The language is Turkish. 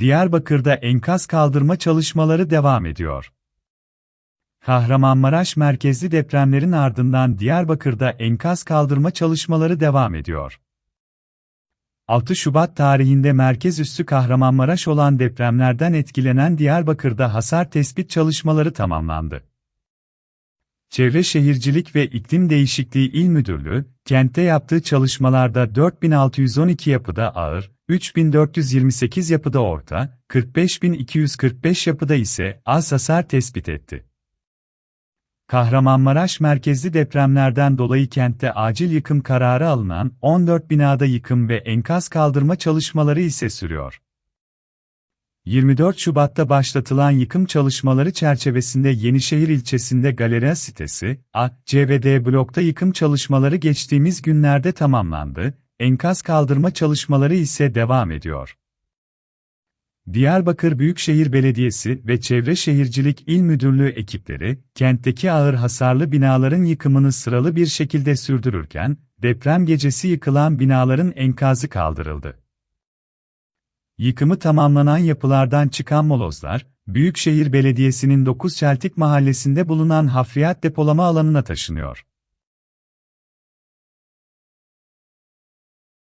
Diyarbakır'da enkaz kaldırma çalışmaları devam ediyor. Kahramanmaraş merkezli depremlerin ardından Diyarbakır'da enkaz kaldırma çalışmaları devam ediyor. 6 Şubat tarihinde merkez üssü Kahramanmaraş olan depremlerden etkilenen Diyarbakır'da hasar tespit çalışmaları tamamlandı. Çevre Şehircilik ve İklim Değişikliği İl Müdürlüğü, kentte yaptığı çalışmalarda 4612 yapıda ağır, 3428 yapıda orta, 45245 yapıda ise az hasar tespit etti. Kahramanmaraş merkezli depremlerden dolayı kentte acil yıkım kararı alınan 14 binada yıkım ve enkaz kaldırma çalışmaları ise sürüyor. 24 Şubat'ta başlatılan yıkım çalışmaları çerçevesinde Yenişehir ilçesinde Galeria sitesi, A, C ve D blokta yıkım çalışmaları geçtiğimiz günlerde tamamlandı, enkaz kaldırma çalışmaları ise devam ediyor. Diyarbakır Büyükşehir Belediyesi ve Çevre Şehircilik İl Müdürlüğü ekipleri, kentteki ağır hasarlı binaların yıkımını sıralı bir şekilde sürdürürken, deprem gecesi yıkılan binaların enkazı kaldırıldı. Yıkımı tamamlanan yapılardan çıkan molozlar, Büyükşehir Belediyesi'nin 9 Çeltik mahallesinde bulunan hafriyat depolama alanına taşınıyor.